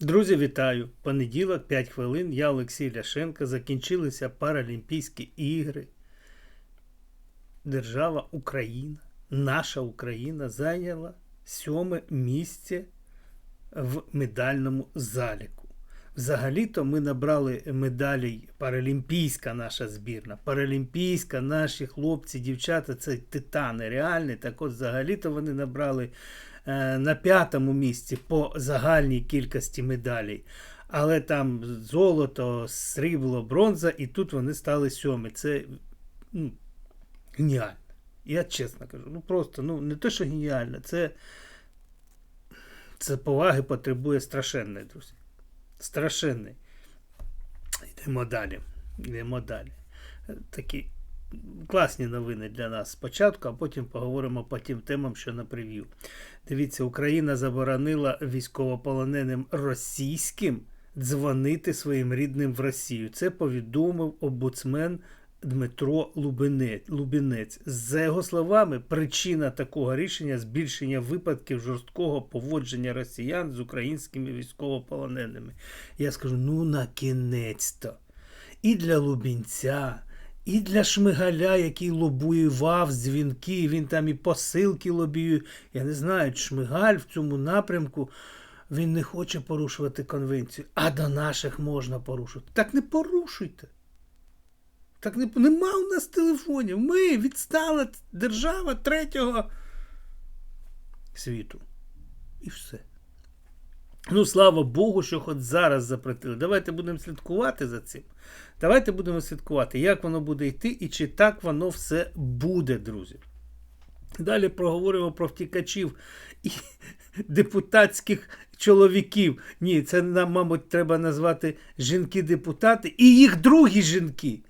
Друзі, вітаю! Понеділок, 5 хвилин. Я Олексій Ляшенко. Закінчилися Паралімпійські ігри. Держава Україна, наша Україна зайняла сьоме місце в медальному заліку. Взагалі-то ми набрали медалей паралімпійська наша збірна. Паралімпійська, наші хлопці, дівчата це титани реальні. Так от взагалі-то вони набрали на п'ятому місці по загальній кількості медалей. Але там золото, срібло, бронза, і тут вони стали сьомі. Це ну, геніально. Я чесно кажу. Ну просто ну не те, що геніально, це, це поваги потребує страшенної, друзі. Страшенний. Йдемо далі. Йдемо далі. Е, Такі класні новини для нас спочатку, а потім поговоримо по тим темам, що на прев'ю. Дивіться, Україна заборонила військовополоненим російським дзвонити своїм рідним в Росію. Це повідомив обуцмен Дмитро. Лубінець. За його словами, причина такого рішення збільшення випадків жорсткого поводження росіян з українськими військовополоненими. Я скажу: ну на кінець-то. І для Лубінця, і для Шмигаля, який лобуював дзвінки, він там і посилки лобіює. Я не знаю, Шмигаль в цьому напрямку. Він не хоче порушувати конвенцію, а до наших можна порушувати. Так не порушуйте. Так не, нема у нас телефонів. Ми відстала держава третього світу. І все. Ну, слава Богу, що хоч зараз запретили. Давайте будемо слідкувати за цим. Давайте будемо слідкувати, як воно буде йти і чи так воно все буде, друзі. Далі проговоримо про втікачів і депутатських чоловіків. Ні, це нам, мабуть, треба назвати жінки-депутати і їх другі жінки,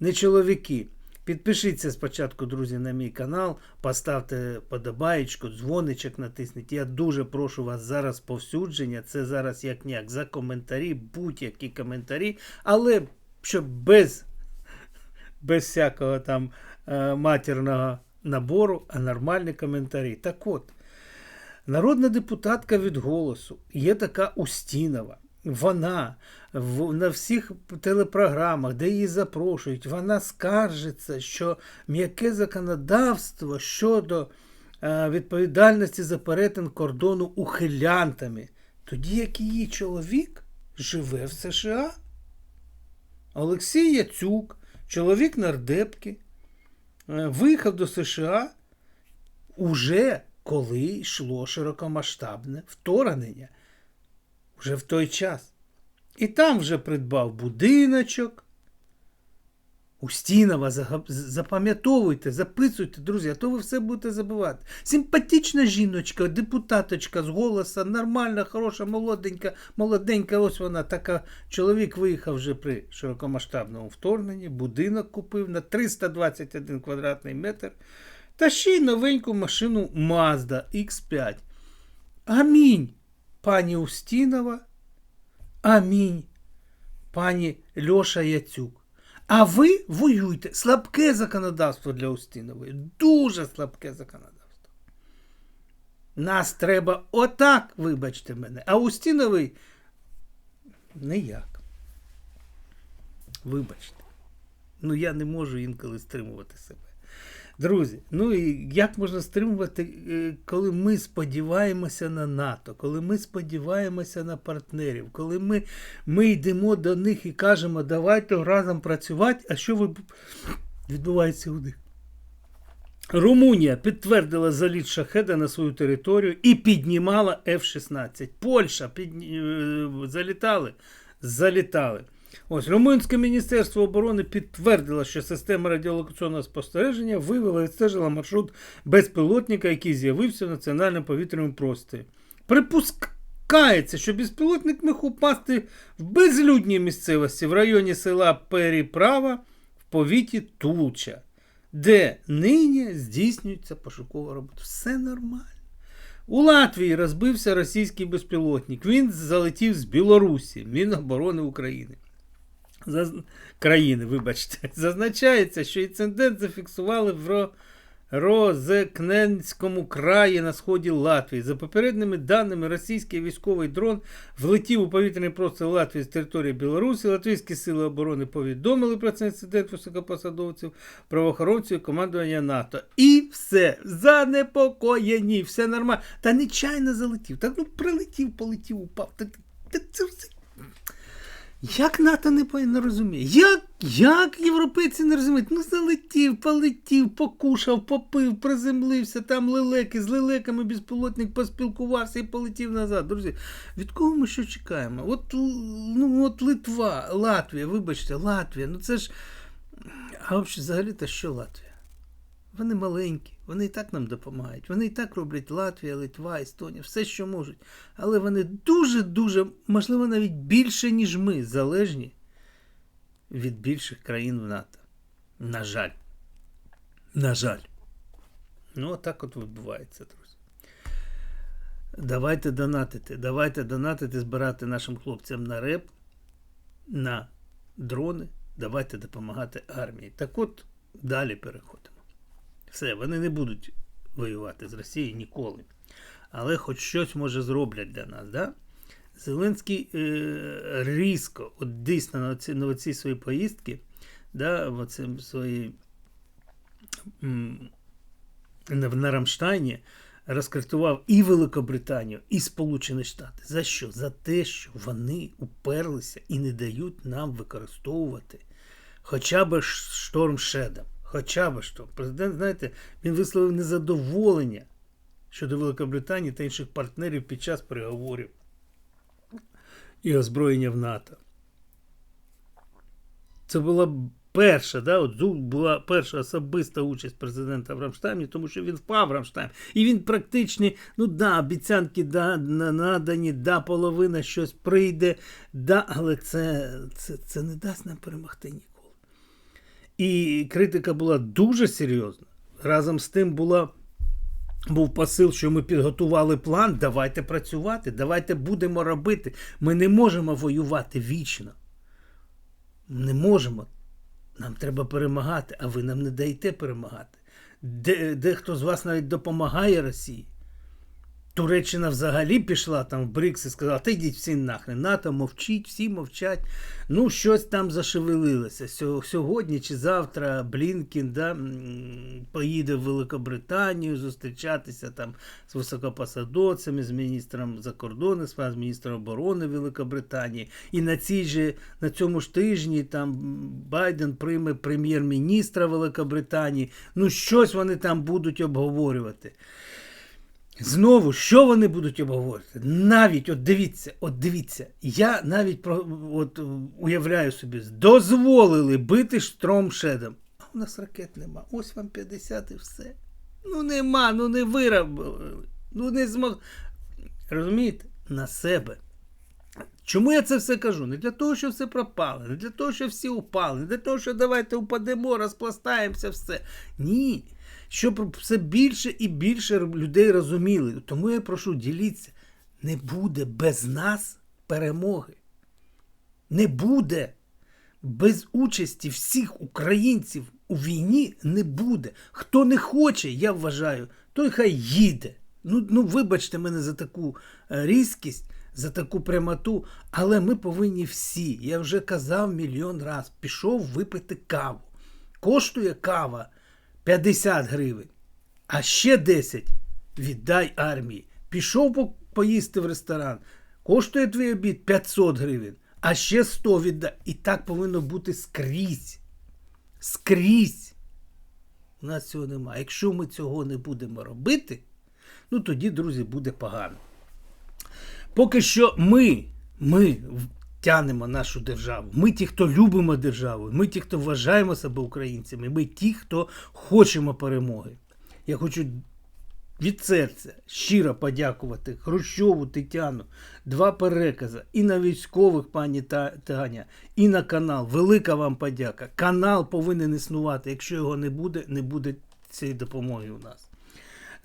не чоловіки. Підпишіться спочатку, друзі, на мій канал, поставте подобаєчку, дзвоничок натисніть. Я дуже прошу вас зараз повсюдження. Це зараз як ніяк за коментарі, будь-які коментарі, але щоб без, без всякого там е, матірного набору, а нормальні коментарі. Так от, народна депутатка від голосу є така Устінова. Вона в, на всіх телепрограмах, де її запрошують, вона скаржиться, що м'яке законодавство щодо е, відповідальності за перетин кордону ухилянтами, тоді як її чоловік живе в США. Олексій Яцюк, чоловік нардепки, е, виїхав до США уже коли йшло широкомасштабне вторгнення. Вже в той час. І там вже придбав будиночок. Устінова, запам'ятовуйте, записуйте, друзі, а то ви все будете забувати. Симпатична жіночка, депутаточка з голоса, нормальна, хороша, молоденька, молоденька, ось вона така. Чоловік виїхав вже при широкомасштабному вторгненні, будинок купив на 321 квадратний метр. Та ще й новеньку машину Mazda X5. Амінь, пані Устінова. Амінь, пані Льоша Яцюк. А ви воюйте. Слабке законодавство для Устінової. Дуже слабке законодавство. Нас треба отак, вибачте мене. А Устіновий ніяк. Вибачте. Ну я не можу інколи стримувати себе. Друзі, ну і як можна стримувати, е, коли ми сподіваємося на НАТО, коли ми сподіваємося на партнерів, коли ми, ми йдемо до них і кажемо, давайте разом працювати, а що ви... відбувається у них? Румунія підтвердила заліт шахеда на свою територію і піднімала F-16. Польща підні... е, залітали, залітали. Ось Румунське міністерство оборони підтвердило, що система радіолокаційного спостереження вивела і відстежила маршрут безпілотника, який з'явився в національному повітряному просторі. Припускається, що безпілотник міг упасти в безлюдній місцевості в районі села Періправа в повіті Тулча, де нині здійснюється пошукова робота. Все нормально. У Латвії розбився російський безпілотник. Він залетів з Білорусі, Міноборони України. Країни, вибачте, зазначається, що інцидент зафіксували в Розекненському краї на сході Латвії. За попередніми даними, російський військовий дрон влетів у повітряний простір Латвії з території Білорусі. Латвійські сили оборони повідомили про цей інцидент високопосадовців, правоохоронців і командування НАТО. І все занепокоєні, все нормально. Та нечайно залетів. Так ну прилетів, полетів, упав. Так, так це все. Як НАТО не, не розуміє? Як, як європейці не розуміють? Ну залетів, полетів, покушав, попив, приземлився, там лелеки, з лелеками безпілотник поспілкувався і полетів назад. Друзі, від кого ми що чекаємо? От, ну, от Литва, Латвія, вибачте, Латвія, ну це ж. А взагалі то що Латвія? Вони маленькі, вони і так нам допомагають. Вони і так роблять Латвія, Литва, Естонія, все, що можуть. Але вони дуже-дуже, можливо, навіть більше, ніж ми, залежні від більших країн в НАТО. На жаль. На жаль. Ну, отак от відбувається, друзі. Давайте донатити. Давайте донатити, збирати нашим хлопцям на реп, на дрони. Давайте допомагати армії. Так от далі переходимо. Все, вони не будуть воювати з Росією ніколи. Але хоч щось може зроблять для нас. Да? Зеленський е, різко, от дійсно на ці, на оці свої поїздки, да, в оцім свої, м, на, на Рамштайні розкритував і Великобританію, і Сполучені Штати. За що? За те, що вони уперлися і не дають нам використовувати хоча б шторм Шедом. Хоча б що. Президент, знаєте, він висловив незадоволення щодо Великобританії та інших партнерів під час переговорів і озброєння в НАТО. Це була перша, да, от була перша особиста участь президента в Рамштаймі, тому що він впав в Рамштайм. І він практично, ну да, обіцянки да, надані, да, половина щось прийде, да, але це, це, це не дасть нам перемогти ніколи. І критика була дуже серйозна. Разом з тим була, був посил, що ми підготували план. Давайте працювати, давайте будемо робити. Ми не можемо воювати вічно. Не можемо. Нам треба перемагати, а ви нам не даєте перемагати. Де, дехто з вас навіть допомагає Росії. Туреччина взагалі пішла там в БРИКС і сказала, та йдіть всі нахрен, НАТО мовчіть, всі мовчать. Ну, щось там зашевелилося. Сьогодні чи завтра Блінкін да, поїде в Великобританію зустрічатися там з високопосадовцями, з міністром закордонних справ, з міністром оборони Великобританії. І на цій же, на цьому ж тижні там Байден прийме прем'єр-міністра Великобританії. Ну, щось вони там будуть обговорювати. Знову, що вони будуть обговорювати? Навіть, от дивіться, от дивіться, я навіть про, от, уявляю собі, дозволили бити штромшедом. А у нас ракет нема. Ось вам 50 і все. Ну нема, ну не виробили, ну не змог. Розумієте? На себе. Чому я це все кажу? Не для того, що все пропало, не для того, що всі упали, не для того, що давайте упадемо, розпластаємося, все. Ні. Щоб все більше і більше людей розуміли. Тому я прошу, діліться. Не буде без нас перемоги. Не буде. Без участі всіх українців у війні не буде. Хто не хоче, я вважаю, той хай їде. Ну, ну вибачте мене за таку е, різкість, за таку прямоту, але ми повинні всі. Я вже казав мільйон раз, пішов випити каву. Коштує кава 50 гривень, а ще 10 віддай армії. Пішов поїсти в ресторан, коштує твій обід 500 гривень, а ще 100 віддай. І так повинно бути скрізь. Скрізь. У нас цього немає. Якщо ми цього не будемо робити, ну тоді, друзі, буде погано. Поки що ми, ми тянемо нашу державу. Ми ті, хто любимо державу, ми ті, хто вважаємо себе українцями, ми ті, хто хочемо перемоги. Я хочу від серця щиро подякувати Хрущову Тетяну. Два перекази і на військових, пані Та- Таня, і на канал. Велика вам подяка. Канал повинен існувати. Якщо його не буде, не буде цієї допомоги у нас.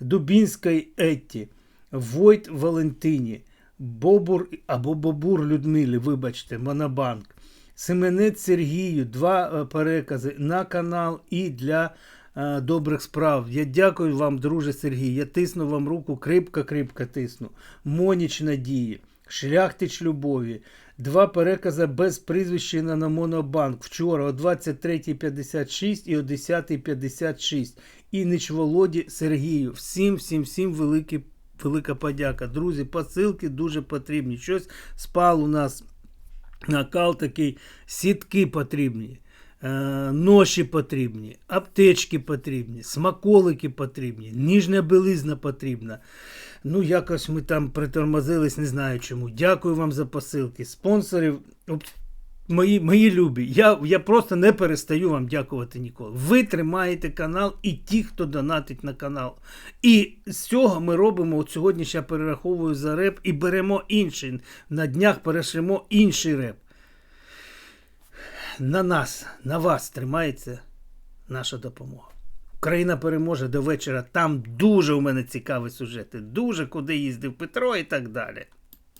Дубінської Етті, Войт Валентині, Бобур або Бобур Людмилі, вибачте, Монобанк, Семенець Сергію, два е, перекази на канал і для е, добрих справ. Я дякую вам, друже Сергій. Я тисну вам руку, крипко-крипко тисну. Моніч надії, шляхтич любові. Два перекази без прізвища на Монобанк. Вчора о 23.56 і о 10.56. Інич Володі Сергію. Всім, всім, всім великі, велика подяка. Друзі, посилки дуже потрібні. Щось спав у нас накал такий, сітки потрібні. е, Ноші потрібні, аптечки потрібні, смаколики потрібні, ніжня білизна потрібна. Ну, якось ми там притормозились, не знаю чому. Дякую вам за посилки. Спонсорів мої, мої любі. Я, я просто не перестаю вам дякувати ніколи. Ви тримаєте канал і ті, хто донатить на канал. І з цього ми робимо, от сьогодні ще перераховую за реп і беремо інший. На днях перешлемо інший реп. На нас, на вас тримається наша допомога. Україна переможе до вечора. Там дуже у мене цікаві сюжети. Дуже куди їздив Петро і так далі.